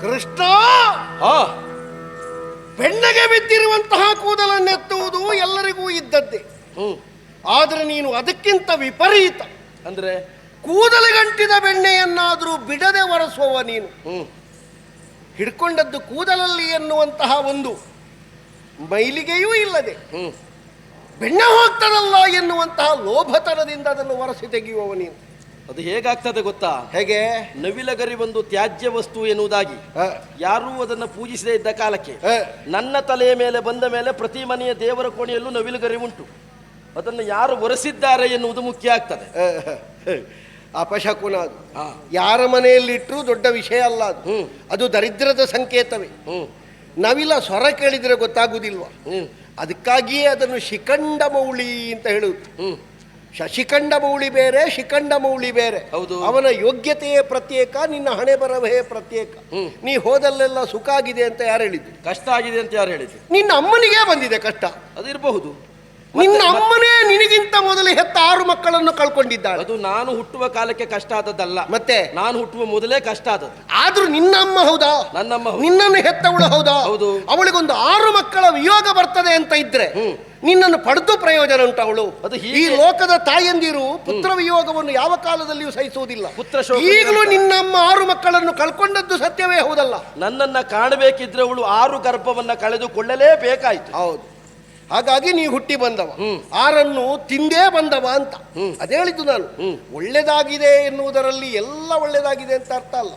ಕೃಷ್ಣ! ಹಾ. ಬೆಣ್ಣಗೆ ಬಿದ್ದಿರುವಂತಹ ಕೂದಲನ್ನೆತ್ತುವುದು ಎಲ್ಲರಿಗೂ ಇದ್ದದ್ದೇ. ಹ್ಮ್. ಆದರೆ ನೀನು ಅದಕ್ಕಿಂತ ವಿಪರೀತ. ಅಂದ್ರೆ? ಕೂದಲಿಗಂಟಿದ ಬೆಣ್ಣೆಯನ್ನಾದರೂ ಬಿಡದೆ ಒರೆಸುವವ ನೀನು. ಹ್ಮ್. ಹಿಡ್ಕೊಂಡದ್ದು ಕೂದಲಲ್ಲಿ ಎನ್ನುವಂತಹ ಒಂದು ಮೈಲಿಗೆಯೂ ಇಲ್ಲದೆ. ಹ್ಮ್. ಬೆಣ್ಣೆ ಹೋಗ್ತದಲ್ಲ ಎನ್ನುವಂತಹ ಲೋಭತನದಿಂದ ಅದನ್ನು ಒರೆಸಿ ತೆಗೆಯುವವ ನೀನು. ಅದು ಹೇಗಾಗ್ತದೆ ಗೊತ್ತಾ? ಹೇಗೆ? ನವಿಲಗರಿ ಒಂದು ತ್ಯಾಜ್ಯ ವಸ್ತು ಎನ್ನುವುದಾಗಿ. ಯಾರು ಯಾರೂ ಅದನ್ನು ಪೂಜಿಸದೇ ಇದ್ದ ಕಾಲಕ್ಕೆ ಹ, ನನ್ನ ತಲೆಯ ಮೇಲೆ ಬಂದ ಮೇಲೆ ಪ್ರತಿ ಮನೆಯ ದೇವರ ಕೋಣೆಯಲ್ಲೂ ನವಿಲುಗರಿ ಉಂಟು. ಅದನ್ನು ಯಾರು ಒರೆಸಿದ್ದಾರೆ ಎನ್ನುವುದು ಮುಖ್ಯ ಆಗ್ತದೆ. ಅಪಶಕುನ ಅದು. ಹಾ. ಯಾರ ಮನೆಯಲ್ಲಿಟ್ಟರೂ ದೊಡ್ಡ ವಿಷಯ ಅಲ್ಲ ಅದು. ಅದು ದರಿದ್ರದ ಸಂಕೇತವೇ. ನವಿಲ ಸ್ವರ ಕೇಳಿದರೆ ಗೊತ್ತಾಗುವುದಿಲ್ವಾ ಅದಕ್ಕಾಗಿಯೇ ಅದನ್ನು ಶಿಖಂಡ ಮೌಳಿ ಅಂತ ಹೇಳುವುದು ಶಶಿಖಂಡ ಮೌಳಿ ಬೇರೆ ಶಿಖಂಡ ಮೌಳಿ ಬೇರೆ. ಹೌದು. ಅವನ ಯೋಗ್ಯತೆಯೇ ಪ್ರತ್ಯೇಕ ನಿನ್ನ ಹಣೆ ಬರವೇ ಪ್ರತ್ಯೇಕ. ನೀ ಹೋದಲ್ಲೆಲ್ಲ ಸುಖ ಆಗಿದೆ ಅಂತ ಯಾರು ಹೇಳಿದ್ದು? ಕಷ್ಟ ಆಗಿದೆ ಅಂತ ಯಾರು ಹೇಳಿದ್ದು? ನಿನ್ನ ಅಮ್ಮನಿಗೆ ಬಂದಿದೆ ಕಷ್ಟ. ಅದಿರಬಹುದು. ನಿನ್ನ ಅಮ್ಮನೇ ನಿನಗಿಂತ ಮೊದಲು ಹೆತ್ತ ಆರು ಮಕ್ಕಳನ್ನು ಕಳ್ಕೊಂಡಿದ್ದಾಳೆ. ಅದು ನಾನು ಹುಟ್ಟುವ ಕಾಲಕ್ಕೆ ಕಷ್ಟ ಆದದ್ದಲ್ಲ. ಮತ್ತೆ? ನಾನು ಹುಟ್ಟುವ ಮೊದಲೇ ಕಷ್ಟ ಆದದ್ದು. ಆದ್ರೂ ನಿನ್ನ ಅಮ್ಮ ಹೌದಾ? ನನ್ನಮ್ಮ. ನಿನ್ನನ್ನು ಹೆತ್ತವಳು ಹೌದಾ? ಹೌದು. ಅವಳಿಗೊಂದು ಆರು ಮಕ್ಕಳ ವಿಯೋಗ ಬರ್ತದೆ ಅಂತ ಇದ್ರೆ ನಿನ್ನನ್ನು ಪಡೆದು ಪ್ರಯೋಜನ ಉಂಟು ಅವಳು. ಅದು ಈ ಲೋಕದ ತಾಯಂದಿರು ಪುತ್ರ ವಿಯೋಗವನ್ನು ಯಾವ ಕಾಲದಲ್ಲಿಯೂ ಸಹಿಸುವುದಿಲ್ಲ. ಪುತ್ರ ಈಗಲೂ ನಿನ್ನಮ್ಮ ಆರು ಮಕ್ಕಳನ್ನು ಕಳ್ಕೊಂಡದ್ದು ಸತ್ಯವೇ ಹೌದಲ್ಲ? ನನ್ನನ್ನ ಕಾಣಬೇಕಿದ್ರೆ ಅವಳು ಆರು ಗರ್ಭವನ್ನ ಕಳೆದುಕೊಳ್ಳಲೇಬೇಕಾಯ್ತು. ಹೌದು. ಹಾಗಾಗಿ ನೀ ಹುಟ್ಟಿ ಬಂದವ. ಆರನ್ನು ತಿಂದೇ ಬಂದವ ಅಂತ. ಅದೇ ಹೇಳಿದ್ದು ನಾನು. ಒಳ್ಳೆದಾಗಿದೆ ಎನ್ನುವುದರಲ್ಲಿ ಎಲ್ಲ ಒಳ್ಳೆದಾಗಿದೆ ಅಂತ ಅರ್ಥ ಅಲ್ಲ.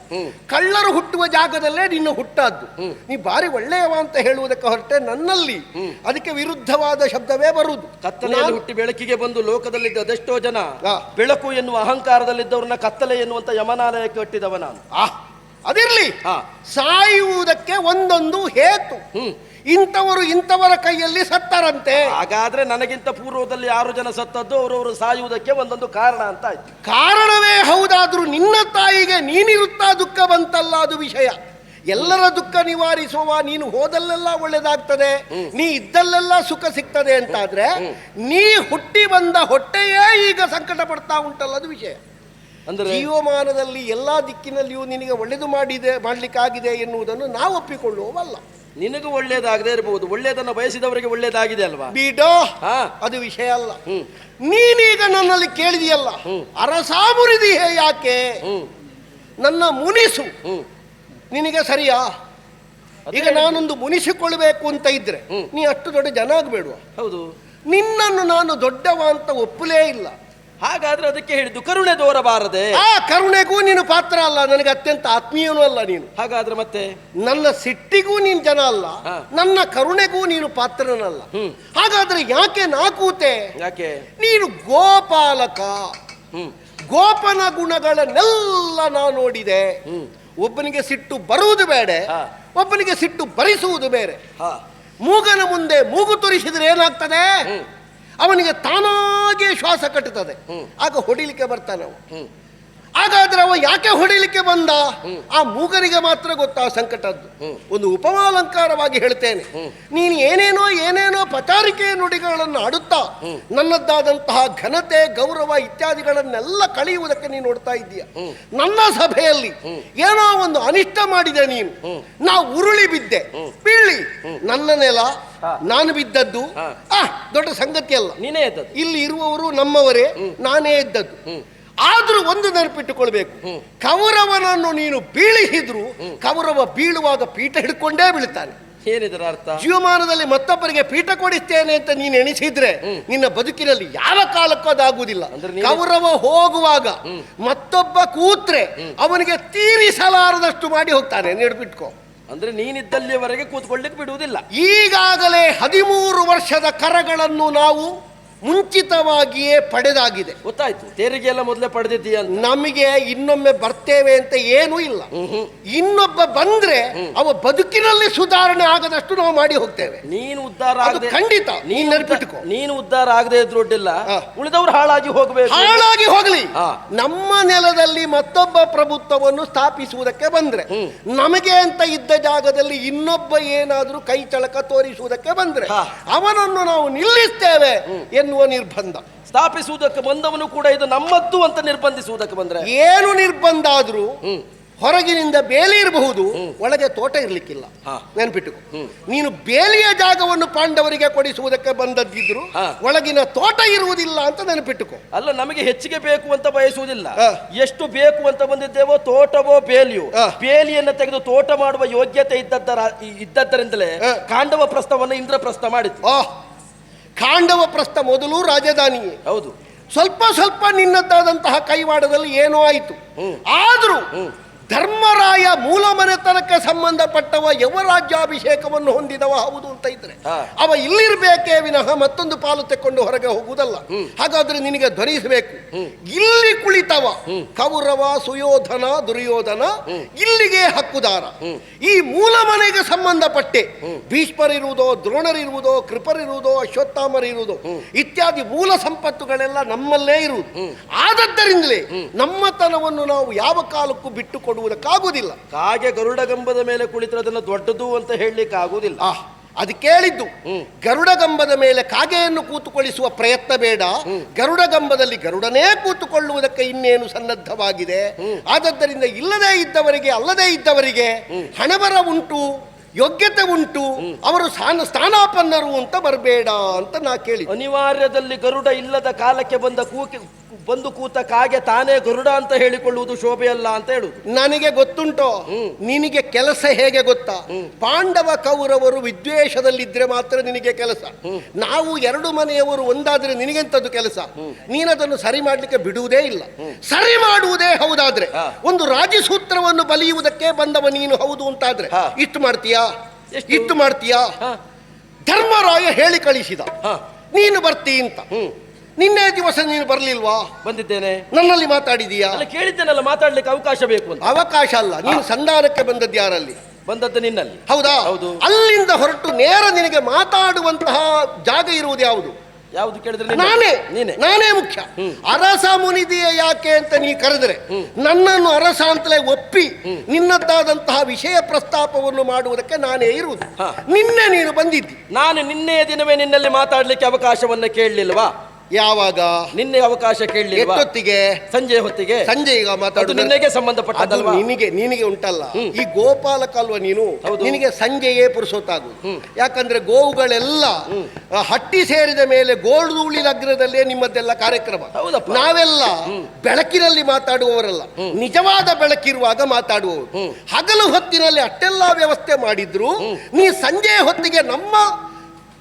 ಕಳ್ಳರು ಹುಟ್ಟುವ ಜಾಗದಲ್ಲೇ ನಿನ್ನ ಹುಟ್ಟಾದ್ದು. ನೀ ಬಾರಿ ಒಳ್ಳೆಯವ ಅಂತ ಹೇಳುವುದಕ್ಕೆ ಹೊರಟೆ ನನ್ನಲ್ಲಿ ಅದಕ್ಕೆ ವಿರುದ್ಧವಾದ ಶಬ್ದವೇ ಬರುವುದು. ಕತ್ತಲೆಯಲ್ಲಿ ಹುಟ್ಟಿ ಬೆಳಕಿಗೆ ಬಂದು ಲೋಕದಲ್ಲಿದ್ದ ಅದೆಷ್ಟೋ ಜನ. ಬೆಳಕು ಎನ್ನುವ ಅಹಂಕಾರದಲ್ಲಿದ್ದವ್ರನ್ನ ಕತ್ತಲೆ ಎನ್ನುವಂತ ಯಮನಾಲಯಕ್ಕೆ ಕಟ್ಟಿದವ ನಾನು. ಅದಿರ್ಲಿ. ಸಾಯುವುದಕ್ಕೆ ಒಂದೊಂದು ಹೇತು. ಹ್ಮ್. ಇಂಥವರು ಇಂಥವರ ಕೈಯಲ್ಲಿ ಸತ್ತರಂತೆ. ಹಾಗಾದ್ರೆ ನನಗಿಂತ ಪೂರ್ವದಲ್ಲಿ ಆರು ಜನ ಸತ್ತದ್ದು ಅವರವರು ಸಾಯುವುದಕ್ಕೆ ಒಂದೊಂದು ಕಾರಣ ಅಂತ ಆಯ್ತು. ಕಾರಣವೇ ಹೌದಾದ್ರೂ ನಿನ್ನ ತಾಯಿಗೆ ನೀನಿರುತ್ತಾ ದುಃಖ ಬಂತಲ್ಲ ಅದು ವಿಷಯ. ಎಲ್ಲರ ದುಃಖ ನಿವಾರಿಸುವ ನೀನು ಹೋದಲ್ಲೆಲ್ಲ ಒಳ್ಳೇದಾಗ್ತದೆ ನೀ ಇದ್ದಲ್ಲೆಲ್ಲ ಸುಖ ಸಿಗ್ತದೆ ಅಂತಾದ್ರೆ ನೀ ಹುಟ್ಟಿ ಬಂದ ಹೊಟ್ಟೆಯೇ ಈಗ ಸಂಕಟ ಪಡ್ತಾ ಉಂಟಲ್ಲ ಅದು ವಿಷಯ. ಅಂದ್ರೆ ಜೀವಮಾನದಲ್ಲಿ ಎಲ್ಲ ದಿಕ್ಕಿನಲ್ಲಿಯೂ ನಿನಗೆ ಒಳ್ಳೇದು ಮಾಡಿದೆ ಮಾಡಲಿಕ್ಕಾಗಿದೆ ಎನ್ನುವುದನ್ನು ನಾವು ಒಪ್ಪಿಕೊಳ್ಳುವವಲ್ಲ. ನಿನಗೂ ಒಳ್ಳೇದಾಗದೇ ಇರಬಹುದು. ಒಳ್ಳೇದನ್ನು ಬಯಸಿದವರಿಗೆ ಒಳ್ಳೇದಾಗಿದೆ ಅಲ್ವಾ? ಬಿಡೋ ಹಾ. ಅದು ವಿಷಯ ಅಲ್ಲ. ನೀನೀಗ ನನ್ನಲ್ಲಿ ಕೇಳಿದೆಯಲ್ಲ ಹ್ಮ್. ಅರಸಾಮುರಿದಿಹೆ ಯಾಕೆ? ನನ್ನ ಮುನಿಸು. ನಿನಗೆ ಸರಿಯಾ? ಈಗ ನಾನೊಂದು ಮುನಿಸಿಕೊಳ್ಬೇಕು ಅಂತ ಇದ್ರೆ. ನೀ ಅಷ್ಟು ದೊಡ್ಡ ಜನ ಆಗ್ಬೇಡುವ? ಹೌದು. ನಿನ್ನನ್ನು ನಾನು ದೊಡ್ಡವ ಅಂತ ಒಪ್ಪಲೇ ಇಲ್ಲ. ಹಾಗಾದ್ರೆ ಅದಕ್ಕೆ ಹೇಳಿದ್ದು ಕರುಣೆ ತೋರಬಾರದೆ ಆ ಕರುಣೆಗೂ ನೀನು ಪಾತ್ರ ಅಲ್ಲ. ನನಗೆ ಅತ್ಯಂತ ಆತ್ಮೀಯನೂ ಅಲ್ಲ ನೀನು. ಹಾಗಾದ್ರೆ ಮತ್ತೆ? ನನ್ನ ಸಿಟ್ಟಿಗೂ ನೀನು ಜನ ಅಲ್ಲ. ಹಾ. ನನ್ನ ಕರುಣೆಗೂ ನೀನು ಪಾತ್ರನಲ್ಲ. ಹ್ಮ್. ಹಾಗಾದ್ರೆ ಯಾಕೆ ನಾ ಕೂತೆ? ಯಾಕೆ? ನೀನು ಗೋಪಾಲಕ. ಹ್ಮ್. ಗೋಪನ ಗುಣಗಳನ್ನೆಲ್ಲ ನಾ ನೋಡಿದೆ. ಹ್ಮ್. ಒಬ್ಬನಿಗೆ ಸಿಟ್ಟು ಬರುವುದು ಬೇಡ. ಹಾ. ಒಬ್ಬನಿಗೆ ಸಿಟ್ಟು ಬರಿಸುವುದು ಬೇರೆ. ಹಾ. ಮೂಗನ ಮುಂದೆ ಮೂಗು ತೋರಿಸಿದ್ರೆ ಏನಾಗ್ತದೆ? ಹ್ಮ್. ಅವನಿಗೆ ತಾನಾಗೆ ಶ್ವಾಸ ಕಟ್ಟುತ್ತದೆ. ಆಗ ಹೊಡಿಲಿಕ್ಕೆ ಬರ್ತಾನೆ ಅವನು. ಹಾಗಾದ್ರೆ ಅವ ಯಾಕೆ ಹೊಡಿಲಿಕ್ಕೆ ಬಂದ? ಆ ಮೂಗರಿಗೆ ಮಾತ್ರ ಗೊತ್ತಾ ಸಂಕಟದ್ದು. ಒಂದು ಉಪಮಾಲಂಕಾರವಾಗಿ ಹೇಳ್ತೇನೆ. ನೀನು ಏನೇನೋ ಏನೇನೋ ಪಚಾರಿಕೆ ನುಡಿಗಳನ್ನು ಆಡುತ್ತಾ ನನ್ನದ್ದಾದಂತಹ ಘನತೆ ಗೌರವ ಇತ್ಯಾದಿಗಳನ್ನೆಲ್ಲ ಕಳೆಯುವುದಕ್ಕೆ ನೀನು ನೋಡ್ತಾ ಇದ್ದೀಯ? ನನ್ನ ಸಭೆಯಲ್ಲಿ ಏನೋ ಒಂದು ಅನಿಷ್ಟ ಮಾಡಿದೆ ನೀನು. ನಾ ಉರುಳಿ ಬಿದ್ದೆ. ಬೀಳಿ ನನ್ನ ನೆಲ ನಾನು ಬಿದ್ದದ್ದು. ಆ ದೊಡ್ಡ ಸಂಗತಿ ಅಲ್ಲ. ನೀನೇ ಇದ್ದದ್ದು ಇಲ್ಲಿ ಇರುವವರು ನಮ್ಮವರೇ ನಾನೇ ಇದ್ದದ್ದು. ಆದ್ರೂ ಒಂದು ನೆನಪಿಟ್ಟುಕೊಳ್ಬೇಕು. ಕೌರವನನ್ನು ನೀನು ಬೀಳಿಸಿದ್ರು ಕೌರವ ಬೀಳುವಾಗ ಪೀಠ ಹಿಡ್ಕೊಂಡೇ ಬೀಳ್ತಾನೆ ಏನಿದರ ಅರ್ಥ? ಜೀವಮಾನದಲ್ಲಿ ಮತ್ತೊಬ್ಬರಿಗೆ ಪೀಠ ಕೊಡಿಸ್ತೇನೆ ಅಂತ ನೀನು ಎಣಿಸಿದ್ರೆ ನಿನ್ನ ಬದುಕಿನಲ್ಲಿ ಯಾವ ಕಾಲಕ್ಕೂ ಅದಾಗುವುದಿಲ್ಲ. ಕೌರವ ಹೋಗುವಾಗ ಮತ್ತೊಬ್ಬ ಕೂತ್ರೆ ಅವನಿಗೆ ತೀರಿಸಲಾರದಷ್ಟು ಮಾಡಿ ಹೋಗ್ತಾನೆ. ನೆಡ್ಬಿಟ್ಕೊ ಅಂದ್ರೆ ನೀನಿದ್ದಲ್ಲಿಯವರೆಗೆ ಕೂತ್ಕೊಳ್ಳಿಕ್ಕೆ ಬಿಡುವುದಿಲ್ಲ. ಈಗಾಗಲೇ ಹದಿಮೂರು ವರ್ಷದ ಕರಗಳನ್ನು ನಾವು ಮುಂಚಿತವಾಗಿಯೇ ಪಡೆದಾಗಿದೆ. ಗೊತ್ತಾಯ್ತು. ತೆರಿಗೆ ಎಲ್ಲ ಮೊದಲೇ ಪಡೆದಿದ್ದೀಯ ಅಂತ. ನಮಗೆ ಇನ್ನೊಮ್ಮೆ ಬರ್ತೇವೆ ಅಂತ ಏನೂ ಇಲ್ಲ. ಇನ್ನೊಬ್ಬ ಬಂದ್ರೆ ಅವ ಬದುಕಿನಲ್ಲಿ ಸುಧಾರಣೆ ಆಗದಷ್ಟು ನಾವು ಮಾಡಿ ಹೋಗ್ತೇವೆ. ನೀನು ಉದ್ಧಾರ ಅದು ಆಗದೆ ಖಂಡಿತ. ನೀನ್ ನೀನು ನೆನಪಿಟ್ಟುಕೋ ನೀನು ಉದ್ಧಾರ ಆಗದೆ ಇದ್ರು ಉಳಿದವರು ಹಾ. ಉಳಿದವ್ರು ಹಾಳಾಗಿ ಹೋಗಬೇಕು. ಹಾಳಾಗಿ ಹೋಗಲಿ. ಹಾ. ನಮ್ಮ ನೆಲದಲ್ಲಿ ಮತ್ತೊಬ್ಬ ಪ್ರಭುತ್ವವನ್ನು ಸ್ಥಾಪಿಸುವುದಕ್ಕೆ ಬಂದ್ರೆ ನಮಗೆ ಅಂತ ಇದ್ದ ಜಾಗದಲ್ಲಿ ಇನ್ನೊಬ್ಬ ಏನಾದ್ರೂ ಕೈ ಚಳಕ ತೋರಿಸುವುದಕ್ಕೆ ಬಂದ್ರೆ ಹಾ. ಅವನನ್ನು ನಾವು ನಿಲ್ಲಿಸ್ತೇವೆ ಎನ್ನುವ ನಿರ್ಬಂಧ. ಸ್ಥಾಪಿಸುವುದಕ್ಕೆ ಬಂದವನು ಕೂಡ ಇದು ನಮ್ಮದ್ದು ಅಂತ ನಿರ್ಬಂಧಿಸುವುದಕ್ಕೆ ಬಂದ್ರೆ? ಏನು ನಿರ್ಬಂಧ ಆದ್ರೂ ಹೊರಗಿನಿಂದ ಬೇಲಿ ಇರಬಹುದು ಒಳಗೆ ತೋಟ ಇರ್ಲಿಕ್ಕಿಲ್ಲ. ನೆನ್ಪಿಟ್ಟು ನೆನ್ಪಿಟ್ಟುಕೊ ನೀನು ಬೇಲಿಯ ಜಾಗವನ್ನು ಪಾಂಡವರಿಗೆ ಕೊಡಿಸುವುದಕ್ಕೆ ಬಂದದ್ದಿದ್ರು. ಒಳಗಿನ ತೋಟ ಇರುವುದಿಲ್ಲ ಅಂತ ನೆನಪಿಟ್ಟುಕೋ ಅಲ್ಲ ನಮಗೆ ಹೆಚ್ಚಿಗೆ ಬೇಕು ಅಂತ ಬಯಸುವುದಿಲ್ಲ. ಎಷ್ಟು ಬೇಕು ಅಂತ ಬಂದಿದ್ದೇವೋ ತೋಟವೋ ಬೇಲಿಯೋ. ಬೇಲಿಯನ್ನು ತೆಗೆದು ತೋಟ ಮಾಡುವ ಯೋಗ್ಯತೆ ಇದ್ದದ್ದರ ಇದ್ದದ್ದರಿಂದಲೇ. ಕಾಂಡವ ಇಂದ್ರ ಇಂದ್ರಪ್ರಸ್ಥ ಮಾಡಿತು ಆ ಖಾಂಡವ ಪ್ರಸ್ಥ ಮೊದಲು ರಾಜಧಾನಿಯೇ. ಹೌದು. ಸ್ವಲ್ಪ ಸ್ವಲ್ಪ ನಿನ್ನದ್ದಾದಂತಹ ಕೈವಾಡದಲ್ಲಿ ಏನೋ ಆಯಿತು. ಆದರೂ ಧರ್ಮರಾಯ ಮೂಲ ಮನೆತನಕ್ಕೆ ಸಂಬಂಧಪಟ್ಟವ ಯುವರಾಜ್ಯಾಭಿಷೇಕವನ್ನು ಹೊಂದಿದವ ಹೌದು ಅಂತ ಇದ್ರೆ. ಅವ ಇಲ್ಲಿರ್ಬೇಕೇ ವಿನಃ ಮತ್ತೊಂದು ಪಾಲು ತೆಕ್ಕೊಂಡು ಹೊರಗೆ ಹೋಗುವುದಲ್ಲ. ಹಾಗಾದ್ರೆ ನಿನಗೆ ಧ್ವನಿಸಬೇಕು. ಇಲ್ಲಿ ಕುಳಿತವ. ಕೌರವ ಸುಯೋಧನ ದುರ್ಯೋಧನ ಇಲ್ಲಿಗೆ ಹಕ್ಕುದಾರ. ಈ ಮೂಲ ಮನೆಗೆ ಸಂಬಂಧಪಟ್ಟೆ ಭೀಷ್ಮರಿರುವುದೋ ದ್ರೋಣರಿರುವುದೋ ಕೃಪರಿರುವುದೋ ಅಶ್ವತ್ಥಾಮರಿರುವುದೋ ಇತ್ಯಾದಿ ಮೂಲ ಸಂಪತ್ತುಗಳೆಲ್ಲ ನಮ್ಮಲ್ಲೇ ಇರುವುದು. ಆದದ್ದರಿಂದಲೇ ನಮ್ಮತನವನ್ನು ನಾವು ಯಾವ ಕಾಲಕ್ಕೂ ಬಿಟ್ಟು ಕೊಡುವುದಕ್ಕಾಗುವುದಿಲ್ಲ ಕಾಗೆ ಗರುಡ ಗಂಬದ ಮೇಲೆ ಕುಳಿತರೆ ಅದನ್ನು ದೊಡ್ಡದು ಅಂತ ಹೇಳಲಿಕ್ಕೆ ಆಗುವುದಿಲ್ಲ ಅದು ಕೇಳಿದ್ದು. ಗರುಡಗಂಬದ ಮೇಲೆ ಕಾಗೆಯನ್ನು ಕೂತುಕೊಳ್ಳಿಸುವ ಪ್ರಯತ್ನ ಬೇಡ. ಗರುಡಗಂಬದಲ್ಲಿ ಗರುಡನೇ ಕೂತುಕೊಳ್ಳುವುದಕ್ಕೆ ಇನ್ನೇನು ಸನ್ನದ್ಧವಾಗಿದೆ? ಆದದ್ದರಿಂದ ಇಲ್ಲದೇ ಇದ್ದವರಿಗೆ ಅಲ್ಲದೇ ಇದ್ದವರಿಗೆ ಹಣಬರ ಉಂಟು ಯೋಗ್ಯತೆ ಉಂಟು ಅವರು ಸ್ಥಾನ ಸ್ಥಾನಾಪನ್ನರು ಅಂತ ಬರಬೇಡ ಅಂತ ನಾ ಕೇಳಿ ಅನಿವಾರ್ಯದಲ್ಲಿ ಗರುಡ ಇಲ್ಲದ ಕಾಲಕ್ಕೆ ಬಂದ ಕೂಕೆ ಬಂದು ಕೂತ ಕಾಗೆ ತಾನೇ ಗರುಡ ಅಂತ ಹೇಳಿಕೊಳ್ಳುವುದು ಶೋಭೆಯಲ್ಲ ಅಂತ ಹೇಳುದು. ನನಗೆ ಗೊತ್ತುಂಟೋ? ನಿನಗೆ ಕೆಲಸ ಹೇಗೆ ಗೊತ್ತಾ? ಪಾಂಡವ ಕೌರವರು ವಿದ್ವೇಷದಲ್ಲಿದ್ರೆ ಮಾತ್ರ ನಿನಗೆ ಕೆಲಸ. ನಾವು ಎರಡು ಮನೆಯವರು ಒಂದಾದ್ರೆ ನಿನಗೆಂತದ್ದು ಕೆಲಸ? ನೀನದನ್ನು ಸರಿ ಮಾಡ್ಲಿಕ್ಕೆ ಬಿಡುವುದೇ ಇಲ್ಲ. ಸರಿ ಮಾಡುವುದೇ ಹೌದಾದ್ರೆ. ಒಂದು ರಾಜಸೂತ್ರವನ್ನು ಬಲಿಯುವುದಕ್ಕೆ ಬಂದವ ನೀನು ಹೌದು ಅಂತಾದ್ರೆ? ಹಾ. ಇಷ್ಟು ಮಾಡ್ತೀಯಾ? ಇಟ್ಟು ಇಷ್ಟು ಮಾಡ್ತೀಯಾ ಧರ್ಮರಾಯ ಹೇಳಿ ಕಳಿಸಿದ. ನೀನು ಬರ್ತೀ ಅಂತ. ನಿನ್ನೆ ದಿವಸ ನೀನು ಬರ್ಲಿಲ್ವಾ? ಬಂದಿದ್ದೇನೆ. ನನ್ನಲ್ಲಿ ಮಾತಾಡಿದೀಯಾ? ಅಲ್ಲ ಕೇಳಿದ್ದೇನಲ್ಲ ಮಾತಾಡ್ಲಿಕ್ಕೆ ಅವಕಾಶ ಬೇಕು ಅಂತ. ಅವಕಾಶ ಅಲ್ಲ. ನೀನು ಸಂಧಾನಕ್ಕೆ ಬಂದದ್ದು ಯಾರಲ್ಲಿ? ಬಂದದ್ದು ನಿನ್ನಲ್ಲಿ. ಹೌದಾ? ಹೌದು. ಅಲ್ಲಿಂದ ಹೊರಟು ನೇರ ನಿನಗೆ ಮಾತಾಡುವಂತಹ ಜಾಗ ಇರುವುದು ಯಾವುದು? ಯಾವುದು ಕೇಳಿದ್ರೆ ನಾನೇ. ನೀನೆ. ನಾನೇ ಮುಖ್ಯ. ಅರಸ ಮುನಿದಿಯ ಯಾಕೆ ಅಂತ ನೀ ಕರೆದ್ರೆ ನನ್ನನ್ನು ಅರಸ ಅಂತಲೇ ಒಪ್ಪಿ ನಿನ್ನದ್ದಾದಂತಹ ವಿಷಯ ಪ್ರಸ್ತಾಪವನ್ನು ಮಾಡುವುದಕ್ಕೆ ನಾನೇ ಇರುವುದು. ನಿನ್ನೆ ನೀನು ಬಂದಿದ್ದಿ. ನಾನು ನಿನ್ನೆಯ ದಿನವೇ ನಿನ್ನಲ್ಲಿ ಮಾತಾಡ್ಲಿಕ್ಕೆ ಅವಕಾಶವನ್ನು ಕೇಳಲಿಲ್ವಾ? ಯಾವಾಗ? ನಿನ್ನೆ ಅವಕಾಶ ಕೇಳಿ ಹೊತ್ತಿಗೆ ಸಂಜೆ ಹೊತ್ತಿಗೆ? ಸಂಜೆ ಈಗ ಮಾತಾಡೋದು. ನಿನ್ನೆಗೆ ಸಂಬಂಧಪಟ್ಟ ನಿನಗೆ ನಿನಗೆ ಉಂಟಲ್ಲ. ಈ ಗೋಪಾಲಕಲ್ವ ನೀನು ಹೌದು. ನಿನಗೆ ಸಂಜೆಯೇ ಪುರುಸೊತ್ತಾಗುದು ಯಾಕಂದ್ರೆ ಗೋವುಗಳೆಲ್ಲ ಹಟ್ಟಿ ಸೇರಿದ ಮೇಲೆ ಗೋಳ್ದೂಳಿ ಲಗ್ನದಲ್ಲೇ ನಿಮ್ಮದೆಲ್ಲ ಕಾರ್ಯಕ್ರಮ. ನಾವೆಲ್ಲ ಬೆಳಕಿನಲ್ಲಿ ಮಾತಾಡುವವರಲ್ಲ. ನಿಜವಾದ ಬೆಳಕಿರುವಾಗ ಮಾತಾಡುವವರು. ಹಗಲು ಹೊತ್ತಿನಲ್ಲಿ ಅಷ್ಟೆಲ್ಲ ವ್ಯವಸ್ಥೆ ಮಾಡಿದ್ರು. ನೀ ಸಂಜೆ ಹೊತ್ತಿಗೆ ನಮ್ಮ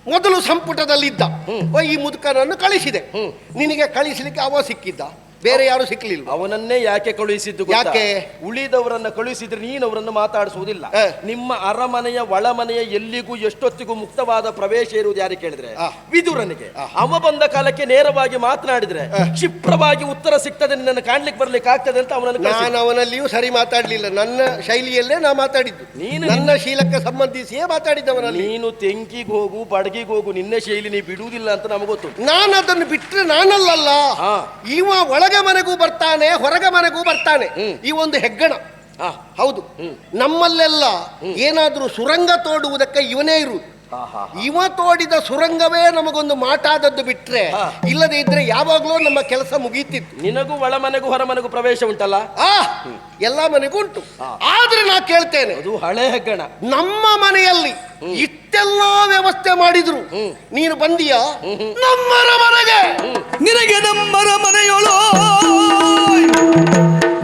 ಮೊದಲು ಸಂಪುಟದಲ್ಲಿದ್ದ. ಈ ಮುದುಕನನ್ನು ಕಳಿಸಿದೆ. ನಿನಗೆ ಕಳಿಸಲಿಕ್ಕೆ ಅವ ಸಿಕ್ಕಿದ್ದ? ಬೇರೆ ಯಾರು ಸಿಕ್ಕಲಿಲ್ಲ ಅವನನ್ನೇ ಯಾಕೆ ಕಳುಹಿಸಿದ್ದು ಗೊತ್ತಾ? ಯಾಕೆ? ಉಳಿದವರನ್ನ ಕಳುಹಿಸಿದ್ರೆ ನೀನು ಅವರನ್ನು ಮಾತಾಡಿಸುವುದಿಲ್ಲ ಹ. ನಿಮ್ಮ ಅರಮನೆಯ ಒಳಮನೆಯ ಎಲ್ಲಿಗೂ ಎಷ್ಟೊತ್ತಿಗೂ ಮುಕ್ತವಾದ ಪ್ರವೇಶ ಇರುವುದು ಯಾರಿಗೆ ಕೇಳಿದ್ರೆ ಆ. ವಿದುರನಿಗೆ ಅವ ಬಂದ ಕಾಲಕ್ಕೆ ನೇರವಾಗಿ ಮಾತನಾಡಿದ್ರೆ ಕ್ಷಿಪ್ರವಾಗಿ ಉತ್ತರ ಸಿಗ್ತದೆ ನಿನ್ನನ್ನು ಕಾಣ್ಲಿಕ್ಕೆ ಬರ್ಲಿಕ್ಕೆ ಆಗ್ತದೆ ಅಂತ ಅವನನ್ನು ಕಳಿಸಿದ್ದು. ನಾನು ಅವನಲ್ಲಿಯೂ ಸರಿ ಮಾತಾಡಲಿಲ್ಲ ನನ್ನ ಶೈಲಿಯಲ್ಲೇ ನಾ ಮಾತಾಡಿದ್ದು ನೀನು ನನ್ನ ಶೀಲಕ್ಕೆ ಸಂಬಂಧಿಸಿಯೇ ಮಾತಾಡಿದ್ದವನ ನೀನು ತೆಂಕಿಗೆ ಹೋಗು ಬಡಗಿಗೆ ಹೋಗು ನಿನ್ನ ಶೈಲಿ ನೀ ಬಿಡುವುದಿಲ್ಲ ಅಂತ ನಮಗೊತ್ತು ಗೊತ್ತು ನಾನು ಅದನ್ನು ಬಿಟ್ಟರೆ ನಾನಲ್ಲಲ್ಲ ಹಾ. ಇವ ಒಳಗೆ ಮನೆಗೂ ಬರ್ತಾನೆ ಹೊರಗೆ ಮನೆಗೂ ಬರ್ತಾನೆ. ಈ ಒಂದು ಹೆಗ್ಗಣ. ಹೌದು. ನಮ್ಮಲ್ಲೆಲ್ಲ ಏನಾದ್ರೂ ಸುರಂಗ ತೋಡುವುದಕ್ಕೆ ಇವನೇ ಇರುವುದು. ಇವ ತೋಡಿದ ಸುರಂಗವೇ ನಮಗೊಂದು ಮಾಟಾದದ್ದು ಬಿಟ್ರೆ. ಇಲ್ಲದೆ ಇದ್ರೆ ಯಾವಾಗಲೂ ನಮ್ಮ ಕೆಲಸ ಮುಗೀತಿತ್ತು. ನಿನಗೂ ಒಳ ಮನೆಗೂ ಹೊರ ಮನೆಗೂ ಪ್ರವೇಶ ಉಂಟಲ್ಲ? ಆ ಎಲ್ಲ ಮನೆಗೂ ಉಂಟು. ಆದ್ರೆ ನಾ ಕೇಳ್ತೇನೆ ಅದು ಹಳೆ ಹೆಗ್ಗಣ. ನಮ್ಮ ಮನೆಯಲ್ಲಿ ಇಷ್ಟೆಲ್ಲ ವ್ಯವಸ್ಥೆ ಮಾಡಿದ್ರು. ನೀನು ಬಂದಿಯಾ? ನಮ್ಮರ ಮನೆಗೆ. ನಿನಗೆ ನಮ್ಮರ ಮನೆಯೊಳೋ?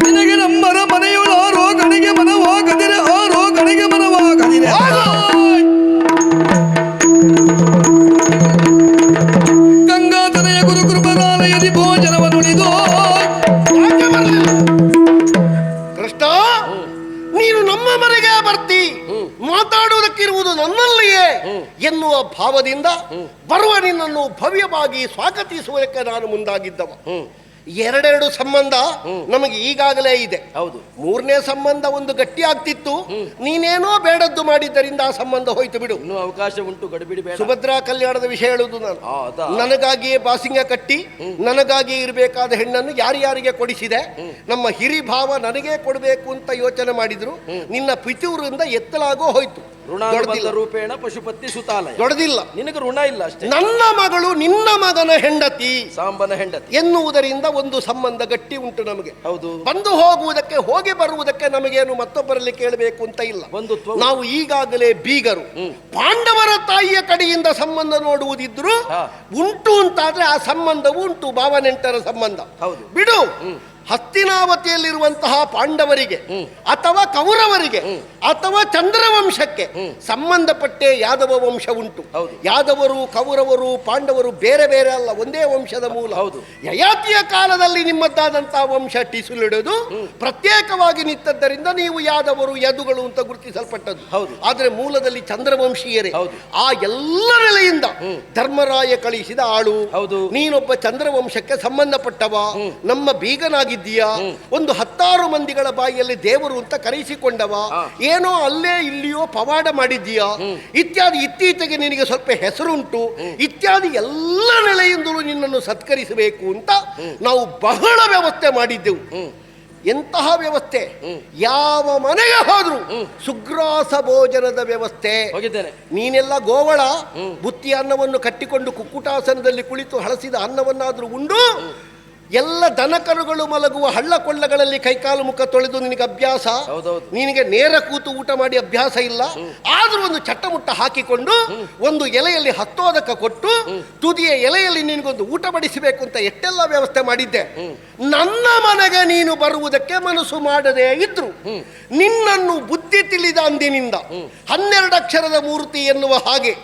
ನಿನಗೆ ನಮ್ಮರ ಮನೆಯೊಳೋ? ರೋಗಣಿಗೆ ಮನವಾಗದಿರೆ ಆ ರೋಗಣಿಗೆ ಮನವಾಗದಿರೆ ಗಂಗಾಧರೆಯ ನಮ್ಮ ಮನೆಗೆ ಬರ್ತಿ. ಮಾತಾಡುವುದಕ್ಕಿರುವುದು ನನ್ನಲ್ಲಿಯೇ ಎನ್ನುವ ಭಾವದಿಂದ ಬರುವ ನಿನ್ನನ್ನು ಭವ್ಯವಾಗಿ ಸ್ವಾಗತಿಸುವುದಕ್ಕೆ ನಾನು ಮುಂದಾಗಿದ್ದವ. ಎರಡೆರಡು ಸಂಬಂಧ ನಮಗೆ ಈಗಾಗಲೇ ಇದೆ. ಹೌದು. ಮೂರನೇ ಸಂಬಂಧ ಒಂದು ಗಟ್ಟಿ ಆಗ್ತಿತ್ತು ನೀನೇನೋ ಬೇಡದ್ದು ಮಾಡಿದ್ದರಿಂದ ಆ ಸಂಬಂಧ ಹೋಯ್ತು ಬಿಡು. ಇನ್ನೂ ಅವಕಾಶ ಉಂಟು ಗಡಿಬಿಡಿ ಬೇಡ. ಸುಭದ್ರಾ ಕಲ್ಯಾಣದ ವಿಷಯ ಹೇಳುದು ನಾನು? ನನಗಾಗಿಯೇ ಬಾಸಿಂಗ ಕಟ್ಟಿ ನನಗಾಗಿ ಇರಬೇಕಾದ ಹೆಣ್ಣನ್ನು ಯಾರ್ಯಾರಿಗೆ ಕೊಡಿಸಿದೆ? ನಮ್ಮ ಹಿರಿ ಭಾವ ನನಗೆ ಕೊಡಬೇಕು ಅಂತ ಯೋಚನೆ ಮಾಡಿದ್ರು. ನಿನ್ನ ಪಿತೂರಿಂದ ಎತ್ತಲಾಗೋ ಹೋಯ್ತು. ರೂಪೇಣ ಪಶುಪತಿ ಸುತಾಲಯ. ದೊಡ್ಡದಿಲ್ಲ ನಿನಗೆ ಋಣ ಇಲ್ಲ ಅಷ್ಟೇ. ನನ್ನ ಮಗಳು ನಿನ್ನ ಮಗನ ಹೆಂಡತಿ ಸಾಂಬನ ಹೆಂಡತಿ. ಎನ್ನುವುದರಿಂದ ಒಂದು ಸಂಬಂಧ ಗಟ್ಟಿ ಉಂಟು ನಮಗೆ. ಹೌದು. ಬಂದು ಹೋಗುವುದಕ್ಕೆ ಹೋಗಿ ಬರುವುದಕ್ಕೆ ನಮಗೇನು ಮತ್ತೊಬ್ಬರಲ್ಲಿ ಕೇಳಬೇಕು ಅಂತ ಇಲ್ಲ. ಒಂದು ನಾವು ಈಗಾಗಲೇ ಬೀಗರು. ಪಾಂಡವರ ತಾಯಿಯ ಕಡೆಯಿಂದ ಸಂಬಂಧ ನೋಡುವುದಿದ್ರು. ಉಂಟು ಅಂತಾದ್ರೆ ಆ ಸಂಬಂಧವು ಉಂಟು ಭಾವನೆಂಟರ ಸಂಬಂಧ. ಹೌದು. ಬಿಡು. ಹಸ್ತಿನಾವತಿಯಲ್ಲಿರುವಂತಹ ಪಾಂಡವರಿಗೆ ಅಥವಾ ಕೌರವರಿಗೆ ಅಥವಾ ಚಂದ್ರವಂಶಕ್ಕೆ ಸಂಬಂಧಪಟ್ಟೆ ಯಾದವ ವಂಶ ಉಂಟು. ಹೌದು. ಯಾದವರು ಕೌರವರು ಪಾಂಡವರು ಬೇರೆ ಬೇರೆ ಅಲ್ಲ ಒಂದೇ ವಂಶದ ಮೂಲ. ಹೌದು. ಯಯಾತಿಯ ಕಾಲದಲ್ಲಿ ನಿಮ್ಮದ್ದಾದಂತಹ ವಂಶ ಟಿಸುಲಿಡೋದು. ಪ್ರತ್ಯೇಕವಾಗಿ ನಿಂತದ್ದರಿಂದ ನೀವು ಯಾದವರು ಯದುಗಳು ಅಂತ ಗುರುತಿಸಲ್ಪಟ್ಟದ್ದು. ಹೌದು. ಆದ್ರೆ ಮೂಲದಲ್ಲಿ ಚಂದ್ರವಂಶೀಯರೇ. ಹೌದು. ಆ ಎಲ್ಲ ನೆಲೆಯಿಂದ ಧರ್ಮರಾಯ ಕಳಿಸಿದ ಆಳು. ಹೌದು. ನೀನೊಬ್ಬ ಚಂದ್ರವಂಶಕ್ಕೆ ಸಂಬಂಧಪಟ್ಟವ. ನಮ್ಮ ಬೀಗನಾಗಿದ್ದೀಯಾ ಒಂದು ಹತ್ತಾರು ಮಂದಿಗಳ ಬಾಯಿಯಲ್ಲಿ ದೇವರು ಅಂತ ಕರೆಸಿಕೊಂಡವ ಏನೋ ಅಲ್ಲೇ ಇಲ್ಲಿಯೋ ಪವಾಡ ಮಾಡಿದ್ದೀಯಾ? ಇತ್ಯಾದಿ ಇತ್ತೀಚೆಗೆ ನಿನಗೆ ಸ್ವಲ್ಪ ಹೆಸರುಂಟು ಇತ್ಯಾದಿ ಎಲ್ಲ ನೆಲೆಯಿಂದಲೂ ನಿನ್ನನ್ನು ಸತ್ಕರಿಸಬೇಕು ಅಂತ ನಾವು ಬಹಳ ವ್ಯವಸ್ಥೆ ಮಾಡಿದ್ದೆವು. ಎಂತಹ ವ್ಯವಸ್ಥೆ? ಯಾವ ಮನೆಗೆ ಹೋದ್ರು ಸುಗ್ರಾಸ ಭೋಜನದ ವ್ಯವಸ್ಥೆ. ನೀನೆಲ್ಲ ಗೋವಳ ಬುತ್ತಿ ಅನ್ನವನ್ನು ಕಟ್ಟಿಕೊಂಡು ಕುಕ್ಕುಟಾಸನದಲ್ಲಿ ಕುಳಿತು ಹಳಸಿದ ಅನ್ನವನ್ನಾದ್ರೂ ಉಂಡು ಎಲ್ಲ ದನಕರುಗಳು ಮಲಗುವ ಹಳ್ಳ ಕೊಳ್ಳಗಳಲ್ಲಿ ಕೈಕಾಲು ಮುಖ ತೊಳೆದು ನಿನಗೆ ಅಭ್ಯಾಸ. ನಿನಗೆ ನೇರ ಕೂತು ಊಟ ಮಾಡಿ ಅಭ್ಯಾಸ ಇಲ್ಲ. ಆದರೂ ಒಂದು ಚಟ್ಟಮುಟ್ಟ ಹಾಕಿಕೊಂಡು ಒಂದು ಎಲೆಯಲ್ಲಿ ಹತ್ತೋದಕ್ಕೆ ಕೊಟ್ಟು ತುದಿಯ ಎಲೆಯಲ್ಲಿ ನಿನಗೊಂದು ಊಟ ಬಡಿಸಬೇಕು ಅಂತ ಎಷ್ಟೆಲ್ಲ ವ್ಯವಸ್ಥೆ ಮಾಡಿದ್ದೆ. ನನ್ನ ಮನೆಗೆ ನೀನು ಬರುವುದಕ್ಕೆ ಮನಸ್ಸು ಮಾಡದೇ ಇದ್ರು. ನಿನ್ನನ್ನು ಬುದ್ಧಿ ತಿಳಿದ ಅಂದಿನಿಂದ ಹನ್ನೆರಡಕ್ಷರದ ಮೂರ್ತಿ ಎನ್ನುವ ಹಾಗೆ.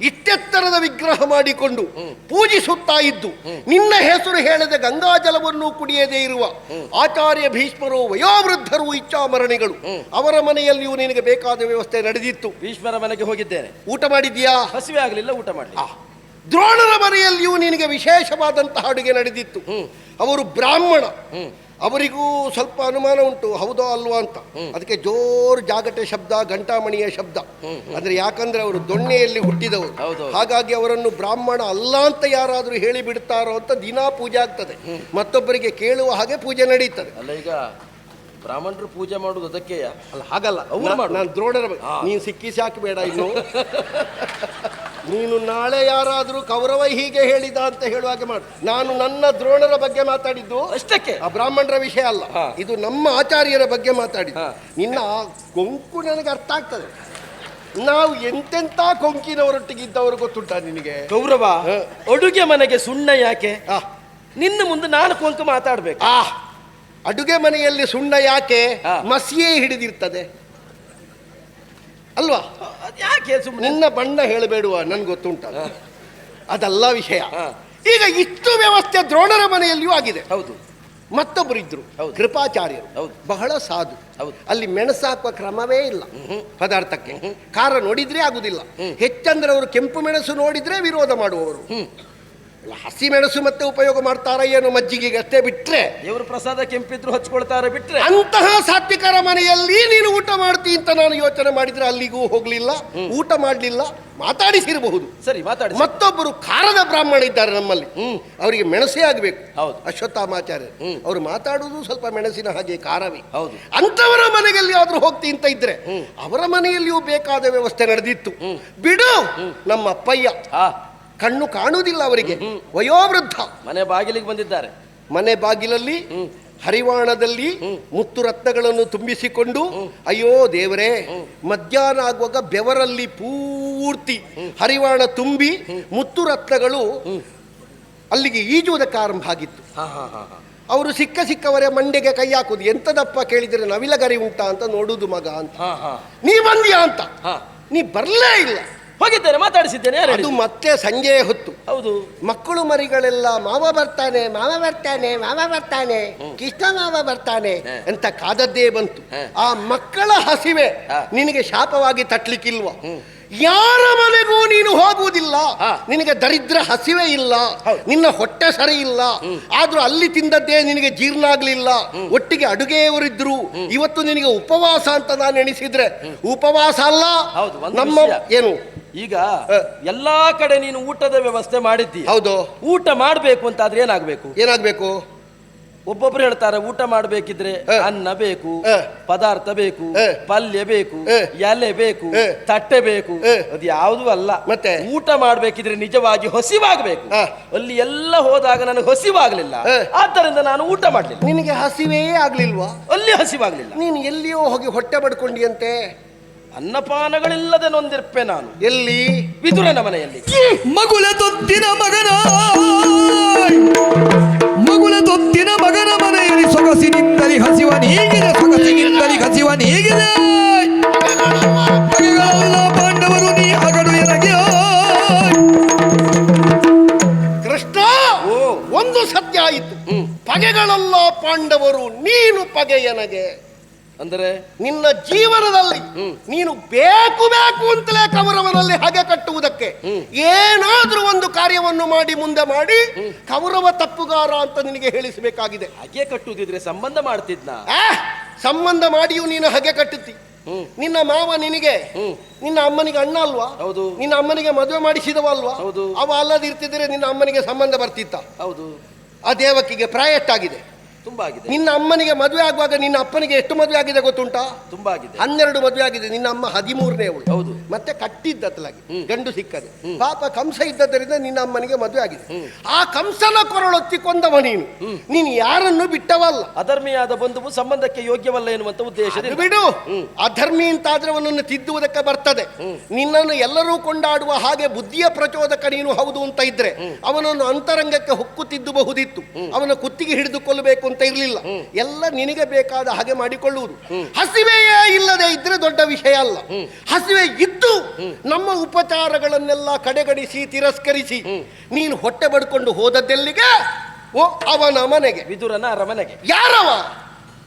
ಇತ್ತೆತ್ತರದ ವಿಗ್ರಹ ಮಾಡಿಕೊಂಡು ಪೂಜಿಸುತ್ತಾ ಇದ್ದು ನಿನ್ನ ಹೆಸರು ಹೇಳದೆ ಗಂಗಾಜಲವನ್ನು ಕುಡಿಯದೇ ಇರುವ ಆಚಾರ್ಯ ಭೀಷ್ಮರು ವಯೋವೃದ್ಧರು ಇಚ್ಛಾಮರಣಿಗಳು ಅವರ ಮನೆಯಲ್ಲಿಯೂ ನಿನಗೆ ಬೇಕಾದ ವ್ಯವಸ್ಥೆ ನಡೆದಿತ್ತು. ಭೀಷ್ಮರ ಮನೆಗೆ ಹೋಗಿದ್ದೇನೆ. ಊಟ ಮಾಡಿದ್ಯಾ ಹಸಿವೆ ಆಗಲಿಲ್ಲ ಊಟ ಮಾಡಿ ದ್ರೋಣರ ಮನೆಯಲ್ಲಿಯೂ ನಿನಗೆ ವಿಶೇಷವಾದಂತಹ ಅಡುಗೆ ನಡೆದಿತ್ತು. ಅವರು ಬ್ರಾಹ್ಮಣ. ಅವರಿಗೂ ಸ್ವಲ್ಪ ಅನುಮಾನ ಉಂಟು ಹೌದೋ ಅಲ್ವಾ ಅಂತ. ಅದಕ್ಕೆ ಜೋರು ಜಾಗಟೆ ಶಬ್ದ ಘಂಟಾಮಣಿಯ ಶಬ್ದ. ಅಂದ್ರೆ ಯಾಕಂದ್ರೆ ಅವರು ದೊಣ್ಣೆಯಲ್ಲಿ ಹುಟ್ಟಿದವರು. ಹಾಗಾಗಿ ಅವರನ್ನು ಬ್ರಾಹ್ಮಣ ಅಲ್ಲ ಅಂತ ಯಾರಾದರೂ ಹೇಳಿ ಬಿಡ್ತಾರೋ ಅಂತ ದಿನಾ ಪೂಜೆ ಆಗ್ತದೆ. ಮತ್ತೊಬ್ಬರಿಗೆ ಕೇಳುವ ಹಾಗೆ ಪೂಜೆ ನಡೀತದೆ. ಅಲ್ಲ ಈಗ ಬ್ರಾಹ್ಮಣರು ಪೂಜೆ ಮಾಡುದು ಅದಕ್ಕೆ ಅಲ್ಲ ಹಾಗಲ್ಲ. ನಾನು ದ್ರೋಣರ ನೀನು ಸಿಕ್ಕಿಸಿ ಹಾಕಬೇಡ ಇನ್ನು. ನೀನು ನಾಳೆ ಯಾರಾದರೂ ಕೌರವ ಹೀಗೆ ಹೇಳಿದ ಅಂತ ಹೇಳುವಾಗೆ ಮಾಡು. ನಾನು ನನ್ನ ದ್ರೋಣರ ಬಗ್ಗೆ ಮಾತಾಡಿದ್ದು ಅಷ್ಟಕ್ಕೆ? ಆ ಬ್ರಾಹ್ಮಣರ ವಿಷಯ ಅಲ್ಲ. ಇದು ನಮ್ಮ ಆಚಾರ್ಯರ ಬಗ್ಗೆ ಮಾತಾಡಿದ್ದು. ನಿನ್ನ ಕೊಂಕು ನನಗೆ ಅರ್ಥ ಆಗ್ತದೆ. ನಾವು ಎಂತೆಂಥ ಕೊಂಕಿನವರೊಟ್ಟಿಗಿದ್ದವರು ಗೊತ್ತುಂಟ ನಿನಗೆ? ಗೌರವ ಅಡುಗೆ ಮನೆಗೆ ಸುಣ್ಣ ಯಾಕೆ? ಆ, ನಿನ್ನ ಮುಂದೆ ನಾನು ಕೊಂಕು ಮಾತಾಡ್ಬೇಕು. ಆ. ಅಡುಗೆ ಮನೆಯಲ್ಲಿ ಸುಣ್ಣ ಯಾಕೆ. ಮಸಿಯೇ ಹಿಡಿದಿರ್ತದೆ. ಅಲ್ವಾ? ಯಾಕೆ ಸುಮ್ಮನೆ ನಿನ್ನ ಬಣ್ಣ ಹೇಳಬೇಡುವ ನನ್ಗೆ ಗೊತ್ತುಂಟ. ಅದಲ್ಲ ವಿಷಯ. ಈಗ ಇಷ್ಟು ವ್ಯವಸ್ಥೆ ದ್ರೋಣರ ಮನೆಯಲ್ಲಿಯೂ ಆಗಿದೆ. ಹೌದು. ಮತ್ತೊಬ್ಬರಿದ್ರು ಹೌದು. ಕೃಪಾಚಾರ್ಯರು. ಹೌದು. ಬಹಳ ಸಾಧು. ಹೌದು. ಅಲ್ಲಿ ಮೆಣಸಾಕುವ ಕ್ರಮವೇ ಇಲ್ಲ ಪದಾರ್ಥಕ್ಕೆ. ಖಾರ ನೋಡಿದ್ರೆ ಆಗುದಿಲ್ಲ. ಹೆಚ್ಚಂದ್ರೆ ಅವರು ಕೆಂಪು ಮೆಣಸು ನೋಡಿದ್ರೆ ವಿರೋಧ ಮಾಡುವವರು. ಇಲ್ಲ, ಹಸಿ ಮೆಣಸು ಮತ್ತೆ ಉಪಯೋಗ ಮಾಡ್ತಾರ ಏನು ಮಜ್ಜಿಗೆಗೆ? ಅಷ್ಟೇ ಬಿಟ್ರೆ ದೇವ್ರ ಪ್ರಸಾದ ಕೆಂಪಿದ್ರು ಹಚ್ಕೊಳ್ತಾರೆ ಬಿಟ್ರೆ ಅಂತಹ ಸಾತ್ವಿಕರ ಮನೆಯಲ್ಲಿ ನೀನು ಊಟ ಮಾಡ್ತಿ ಅಂತ ನಾನು ಯೋಚನೆ ಮಾಡಿದ್ರೆ ಅಲ್ಲಿಗೂ ಹೋಗ್ಲಿಲ್ಲ ಊಟ ಮಾಡಲಿಲ್ಲ ಮಾತಾಡಿಸಿರಬಹುದು. ಸರಿ ಮಾತಾಡಿ ಮತ್ತೊಬ್ಬರು ಖಾರದ ಬ್ರಾಹ್ಮಣ ಇದ್ದಾರೆ ನಮ್ಮಲ್ಲಿ. ಅವರಿಗೆ ಮೆಣಸೇ ಆಗಬೇಕು. ಹೌದು. ಅಶ್ವತ್ಥಾಮಾಚಾರ್ಯ ಅವರು ಮಾತಾಡುವುದು ಸ್ವಲ್ಪ ಮೆಣಸಿನ ಹಾಗೆ ಖಾರವೇ. ಹೌದು. ಅಂತವರ ಮನೆಯಲ್ಲಿ ಆದ್ರೂ ಹೋಗ್ತಿ ಅಂತ ಇದ್ರೆ ಅವರ ಮನೆಯಲ್ಲಿಯೂ ಬೇಕಾದ ವ್ಯವಸ್ಥೆ ನಡೆದಿತ್ತು. ಬಿಡು ನಮ್ಮ ಅಪ್ಪಯ್ಯ. ಕಣ್ಣು ಕಾಣುವುದಿಲ್ಲ ಅವರಿಗೆ. ವಯೋವೃದ್ಧ. ಮನೆ ಬಾಗಿಲಿಗೆ ಬಂದಿದ್ದಾರೆ. ಮನೆ ಬಾಗಿಲಲ್ಲಿ ಹರಿವಾಣದಲ್ಲಿ ಮುತ್ತು ರತ್ನಗಳನ್ನು ತುಂಬಿಸಿಕೊಂಡು ಅಯ್ಯೋ ದೇವರೇ ಮಧ್ಯಾಹ್ನ ಆಗುವಾಗ ಬೆವರಲ್ಲಿ ಪೂರ್ತಿ ಹರಿವಾಣ ತುಂಬಿ ಮುತ್ತು ರತ್ನಗಳು ಅಲ್ಲಿಗೆ ಈಜುವುದಕ್ಕೆ ಆರಂಭ ಆಗಿತ್ತು. ಅವರು ಸಿಕ್ಕ ಸಿಕ್ಕವರೇ ಮಂಡೆಗೆ ಕೈ ಹಾಕುದು ಎಂತದಪ್ಪ ಕೇಳಿದರೆ ನವಿಲಗರಿ ಉಂಟಾ ಅಂತ ನೋಡುದು ಮಗ ಅಂತ. ನೀ ಬಂದ್ಯಾ ಅಂತ. ನೀ ಬರಲೇ ಇಲ್ಲ. ಹೋಗಿದ್ದೇನೆ ಮಾತಾಡಿಸಿದ್ದೇನೆ ಯಾರು ಅದು ಹೇಳಿದ್ದು? ಮತ್ತೆ ಸಂಜೆ ಹೊತ್ತು. ಹೌದು. ಮಕ್ಕಳು ಮರಿಗಳೆಲ್ಲ ಮಾವ ಬರ್ತಾನೆ ಮಾವ ಬರ್ತಾನೆ ಮಾವ ಬರ್ತಾನೆ ಕೃಷ್ಣ ಮಾವ ಬರ್ತಾನೆ ಅಂತ ಕಾದದ್ದೇ ಬಂತು. ಆ ಮಕ್ಕಳ ಹಸಿವೆ ಹ. ನಿನಗೆ ಶಾಪವಾಗಿ ತಟ್ಲಿಕ್ಕಿಲ್ವ? ಯಾರ ಮನೆಗೂ ನೀನು ಹೋಗುವುದಿಲ್ಲ. ಹ. ನಿನಗೆ ದರಿದ್ರ ಹಸಿವೆ ಇಲ್ಲ. ಹೌದು. ನಿನ್ನ ಹೊಟ್ಟೆ ಸರಿ ಇಲ್ಲ. ಆದ್ರೂ ಅಲ್ಲಿ ತಿಂದದ್ದೇ ನಿನಗೆ ಜೀರ್ಣ ಆಗ್ಲಿಲ್ಲ. ಒಟ್ಟಿಗೆ ಅಡುಗೆಯವರಿದ್ರು. ಇವತ್ತು ನಿನಗೆ ಉಪವಾಸ ಅಂತ ನಾನು ಎಣಿಸಿದ್ರೆ ಉಪವಾಸ ಅಲ್ಲ. ಹೌದು, ಒಂದು ನಮ್ಮ ವಿಷಯ. ಏನು? ಈಗ. ಎಲ್ಲಾ ಕಡೆ ನೀನು ಊಟದ ವ್ಯವಸ್ಥೆ ಮಾಡಿದ್ದಿ ಹೌದು. ಊಟ ಮಾಡಬೇಕು ಅಂತ ಆದ್ರೆ ಏನಾಗ್ಬೇಕು? ಏನಾಗಬೇಕು? ಒಬ್ಬೊಬ್ರು ಹೇಳ್ತಾರೆ ಊಟ ಮಾಡಬೇಕಿದ್ರೆ ಅನ್ನ ಬೇಕು ಪದಾರ್ಥ ಬೇಕು ಪಲ್ಯ ಬೇಕು. ಎಲೆ ಬೇಕು ತಟ್ಟೆ ಬೇಕು. ಅದು ಯಾವುದು ಅಲ್ಲ. ಮತ್ತೆ? ಊಟ ಮಾಡ್ಬೇಕಿದ್ರೆ ನಿಜವಾಗಿ ಹಸಿವಾಗಬೇಕು. ಅಲ್ಲಿ ಎಲ್ಲ ಹೋದಾಗ ನನಗೆ ಹಸಿವಾಗ್ಲಿಲ್ಲ. ಆದ್ದರಿಂದ ನಾನು ಊಟ ಮಾಡಲಿಲ್ಲ. ನಿನಗೆ ಹಸಿವೇ ಆಗ್ಲಿಲ್ವಾ? ಅಲ್ಲಿ ಹಸಿವಾಗ್ಲಿಲ್ಲ. ನೀನು ಎಲ್ಲಿಯೋ ಹೋಗಿ ಹೊಟ್ಟೆ ಬಡ್ಕೊಂಡಿಯಂತೆ ಅನ್ನಪಾನಗಳಿಲ್ಲದೆ ನೊಂದಿರ್ಪೆ ನಾನು. ಎಲ್ಲಿ? ವಿದುರನ ಮನೆಯಲ್ಲಿ. ಮಗುಲ ತೊತ್ತಿನ ಮಗನ ಮಗುಲ ತೊತ್ತಿನ ಮಗನ ಮನೆಯಲ್ಲಿ ಸೊಗಸಿನಿಂದಲಿ ಹಸಿವ ನೀಗಿದೆ ಸೊಗಸಿನಿಂದಲಿ ಹಸಿವ ನೀಗಿದೆ ಮಗಳೆಲ್ಲ ಪಾಂಡವರು ನೀ ಅಗಡು ಎರಗೆ ಕೃಷ್ಣ ಓ. ಒಂದು ಸತ್ಯ ಆಯಿತು. ಪಗೆಗಳಲ್ಲ ಪಗೆಗಳೆಲ್ಲ ಪಾಂಡವರು ನೀನು ಪಗೆಯನಗೆ ಅಂದರೆ ನಿನ್ನ ಜೀವನದಲ್ಲಿ. ನೀನು ಬೇಕು ಬೇಕು ಅಂತಲೇ ಕೌರವರಲ್ಲಿ ಹಗೆ ಕಟ್ಟುವುದಕ್ಕೆ. ಏನಾದ್ರೂ ಒಂದು ಕಾರ್ಯವನ್ನು ಮಾಡಿ ಮುಂದೆ ಮಾಡಿ ಕೌರವ ತಪ್ಪುಗಾರ ಅಂತ ನಿನಗೆ ಹೇಳಿಸಬೇಕಾಗಿದೆ. ಹಗೆ ಕಟ್ಟುವುದಿದ್ರೆ ಸಂಬಂಧ ಮಾಡ್ತಿದ್ನ? ಸಂಬಂಧ ಮಾಡಿಯೂ ನೀನು ಹಗೆ ಕಟ್ಟುತ್ತಿ. ನಿನ್ನ ಮಾವ ನಿನಗೆ ಹ್ಮ್. ನಿನ್ನ ಅಮ್ಮನಿಗೆ ಅಣ್ಣ ಅಲ್ವಾ? ಹೌದು. ನಿನ್ನ ಅಮ್ಮನಿಗೆ ಮದುವೆ ಮಾಡಿಸಿದವ ಅಲ್ವಾ? ಹೌದು. ಅವ ಅಲ್ಲದಿರ್ತಿದ್ರೆ ನಿನ್ನ ಅಮ್ಮನಿಗೆ ಸಂಬಂಧ ಬರ್ತಿತ್ತ? ಹೌದು. ಆ ದೇವಕಿಗೆ ಪ್ರಾಯ ಎಷ್ಟಾಗಿದೆ ತುಂಬಾ ಆಗಿದೆ. ನಿನ್ನ ಅಮ್ಮನಿಗೆ ಮದುವೆ ಆಗುವಾಗ ನಿನ್ನ ಅಪ್ಪನಿಗೆ ಎಷ್ಟು ಮದುವೆ ಆಗಿದೆ ಗೊತ್ತುಂಟಾ? ತುಂಬಾ ಆಗಿದೆ. ಹನ್ನೆರಡು ಮದುವೆ ಆಗಿದೆ. ನಿನ್ನ ಅಮ್ಮ ಹದಿಮೂರನೇ ಅವಳು. ಹೌದು. ಮತ್ತೆ ಕಟ್ಟಿದ್ದತ್ತಲಾಗಿ. ಗಂಡು ಸಿಕ್ಕದೆ. ಪಾಪ ಕಂಸ ಇದ್ದದ್ದರಿಂದ ನಿನ್ನ ಅಮ್ಮನಿಗೆ ಮದುವೆ ಆಗಿದೆ. ಆ ಕಂಸನ ಕೊರಳೊತ್ತಿ ಕೊಂದವ ನೀನು. ನೀನು ಯಾರನ್ನು ಬಿಟ್ಟವಲ್ಲ? ಅಧರ್ಮಿಯಾದ ಬಂಧುವು ಸಂಬಂಧಕ್ಕೆ ಯೋಗ್ಯವಲ್ಲ ಎನ್ನುವಂತ ಉದ್ದೇಶ ಉದ್ದೇಶದಿಂದ ಬಿಡು. ಅಧರ್ಮಿ ಅಂತಾದ್ರೆ ಅವನನ್ನು ತಿದ್ದುವುದಕ್ಕೆ ಬರ್ತದೆ. ನಿನ್ನನ್ನು ಎಲ್ಲರೂ ಕೊಂಡಾಡುವ ಹಾಗೆ ಬುದ್ಧಿಯ ಪ್ರಚೋದಕ ನೀನು ಹೌದು ಅಂತ ಇದ್ರೆ ಅವನನ್ನು ಅಂತರಂಗಕ್ಕೆ ಹೊಕ್ಕು ತಿದ್ದಬಹುದಿತ್ತು ಅವನ ಕುತ್ತಿಗೆ ಹಿಡಿದುಕೊಳ್ಳಬೇಕು ಅಂತ ಇರಲಿಲ್ಲ. ಎಲ್ಲ ನಿನಗೆ ಬೇಕಾದ ಹಾಗೆ ಮಾಡಿಕೊಳ್ಳುವುದು. ಹಸಿವೆಯೇ ಇಲ್ಲದೆ ಇದ್ರೆ ದೊಡ್ಡ ವಿಷಯ ಅಲ್ಲ. ಹಸಿವೆ ಇದ್ದು ನಮ್ಮ ಉಪಚಾರಗಳನ್ನೆಲ್ಲ ಕಡೆಗಡಿಸಿ ತಿರಸ್ಕರಿಸಿ ನೀನು ಹೊಟ್ಟೆ ಬಡ್ಕೊಂಡು ಹೋದದ್ದೆಲ್ಲಿಗೆ? ಓ ಅವನ ಮನೆಗೆ. ವಿದುರನ ಅರಮನೆಗೆ. ಯಾರವ?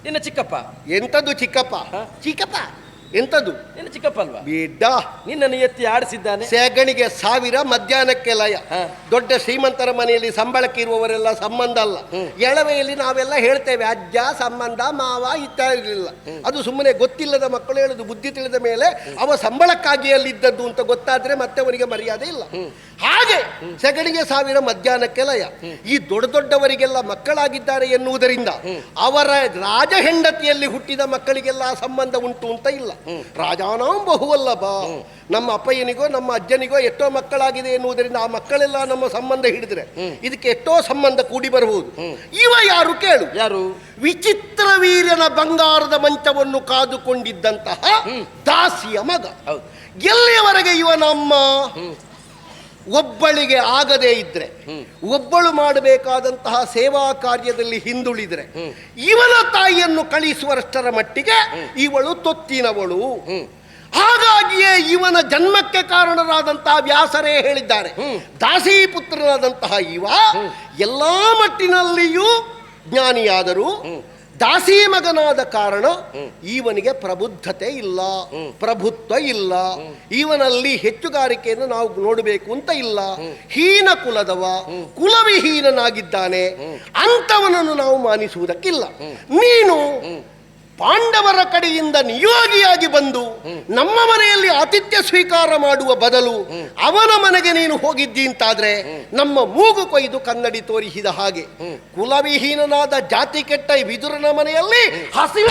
ನಿನ್ನ ಚಿಕ್ಕಪ್ಪ. ಎಂತದ್ದು ಚಿಕ್ಕಪ್ಪ? ಚಿಕ್ಕಪ್ಪ. ಎಂತದ್ದು ನಿನ್ನ ಚಿಕ್ಕಪ್ಪ ಅಲ್ವಾ ಬಿಡ್ಡ. ನಿನ್ನನ್ನು ಎತ್ತಿ ಆಡಿಸಿದ್ದಾನೆ. ಸೆಗಣಿಗೆ ಸಾವಿರ ಮಧ್ಯಾಹ್ನಕ್ಕೆ ಲಯ. ದೊಡ್ಡ ಶ್ರೀಮಂತರ ಮನೆಯಲ್ಲಿ ಸಂಬಳಕ್ಕೆ ಇರುವವರೆಲ್ಲ ಸಂಬಂಧ ಅಲ್ಲ. ಎಳವೆಯಲ್ಲಿ ನಾವೆಲ್ಲ ಹೇಳ್ತೇವೆ ಅಜ್ಜ ಸಂಬಂಧ ಮಾವ ಇರಲಿಲ್ಲ. ಅದು ಸುಮ್ಮನೆ ಗೊತ್ತಿಲ್ಲದ ಮಕ್ಕಳು ಹೇಳುದು ಬುದ್ಧಿ ತಿಳಿದ ಮೇಲೆ ಅವ ಸಂಬಳಕ್ಕಾಗಿ ಅಲ್ಲಿದ್ದದ್ದು ಅಂತ ಗೊತ್ತಾದ್ರೆ ಮತ್ತೆ ಅವರಿಗೆ ಮರ್ಯಾದೆ ಇಲ್ಲ. ಹಾಗೆ ಸೆಗಣಿಗೆ ಸಾವಿರ ಮಧ್ಯಾಹ್ನಕ್ಕೆ ಲಯ. ಈ ದೊಡ್ಡ ದೊಡ್ಡವರಿಗೆಲ್ಲ ಮಕ್ಕಳಾಗಿದ್ದಾರೆ ಎನ್ನುವುದರಿಂದ ಅವರ ರಾಜ ಹೆಂಡತಿಯಲ್ಲಿ ಹುಟ್ಟಿದ ಮಕ್ಕಳಿಗೆಲ್ಲ ಸಂಬಂಧ ಉಂಟು ಅಂತ ಇಲ್ಲ. ರಾಜಾನಾಂ ಬಹುವಲ್ಲಭ. ನಮ್ಮ ಅಪ್ಪಯ್ಯನಿಗೋ ನಮ್ಮ ಅಜ್ಜನಿಗೋ ಎಷ್ಟೋ ಮಕ್ಕಳಾಗಿದೆ ಎನ್ನುವುದರಿಂದ ಆ ಮಕ್ಕಳೆಲ್ಲ ನಮ್ಮ ಸಂಬಂಧ ಹಿಡಿದ್ರೆ ಇದಕ್ಕೆ ಎಷ್ಟೋ ಸಂಬಂಧ ಕೂಡಿ ಬರಬಹುದು. ಇವ ಯಾರು ಕೇಳು? ಯಾರು? ವಿಚಿತ್ರ ವೀರ್ಯನ ಬಂಗಾರದ ಮಂಚವನ್ನು ಕಾದುಕೊಂಡಿದ್ದಂತಹ ದಾಸಿಯ ಮಗ. ಎಲ್ಲಿಯವರೆಗೆ ಇವನ ಅಮ್ಮ ಒಬ್ಬಳಿಗೆ ಆಗದೇ ಇದ್ರೆ ಒಬ್ಬಳು ಮಾಡಬೇಕಾದಂತಹ ಸೇವಾ ಕಾರ್ಯದಲ್ಲಿ ಹಿಂದುಳಿದ್ರೆ ಇವನ ತಾಯಿಯನ್ನು ಕಳಿಸುವಷ್ಟರ ಮಟ್ಟಿಗೆ ಇವಳು ತೊತ್ತಿನವಳು. ಹಾಗಾಗಿಯೇ ಇವನ ಜನ್ಮಕ್ಕೆ ಕಾರಣರಾದಂತಹ ವ್ಯಾಸರೇ ಹೇಳಿದ್ದಾರೆ. ದಾಸಿ ಪುತ್ರನಾದಂತಹ ಇವ ಎಲ್ಲಾ ಮಟ್ಟಿನಲ್ಲಿಯೂ ಜ್ಞಾನಿಯಾದರೂ ದಾಸಿ ಮಗನಾದ ಕಾರಣ ಇವನಿಗೆ ಪ್ರಬುದ್ಧತೆ ಇಲ್ಲ ಪ್ರಭುತ್ವ ಇಲ್ಲ. ಇವನಲ್ಲಿ ಹೆಚ್ಚುಗಾರಿಕೆಯನ್ನು ನಾವು ನೋಡಬೇಕು ಅಂತ ಇಲ್ಲ. ಹೀನ ಕುಲದವ ಕುಲವಿಹೀನನಾಗಿದ್ದಾನೆ. ಅಂಥವನನ್ನು ನಾವು ಮಾನಿಸುವುದಕ್ಕಿಲ್ಲ. ನೀನು ಪಾಂಡವರ ಕಡೆಯಿಂದ ನಿಯೋಗಿಯಾಗಿ ಬಂದು ನಮ್ಮ ಮನೆಯಲ್ಲಿ ಆತಿಥ್ಯ ಸ್ವೀಕಾರ ಮಾಡುವ ಬದಲು ಅವನ ಮನೆಗೆ ನೀನು ಹೋಗಿದ್ದಿ ಅಂತಾದ್ರೆ ನಮ್ಮ ಮೂಗು ಕೊಯ್ದು ಕನ್ನಡಿ ತೋರಿಸಿದ ಹಾಗೆ ಕುಲವಿಹೀನನಾದ ಜಾತಿ ಕೆಟ್ಟ ಈ ವಿದುರನ ಮನೆಯಲ್ಲಿ ಹಸಿವ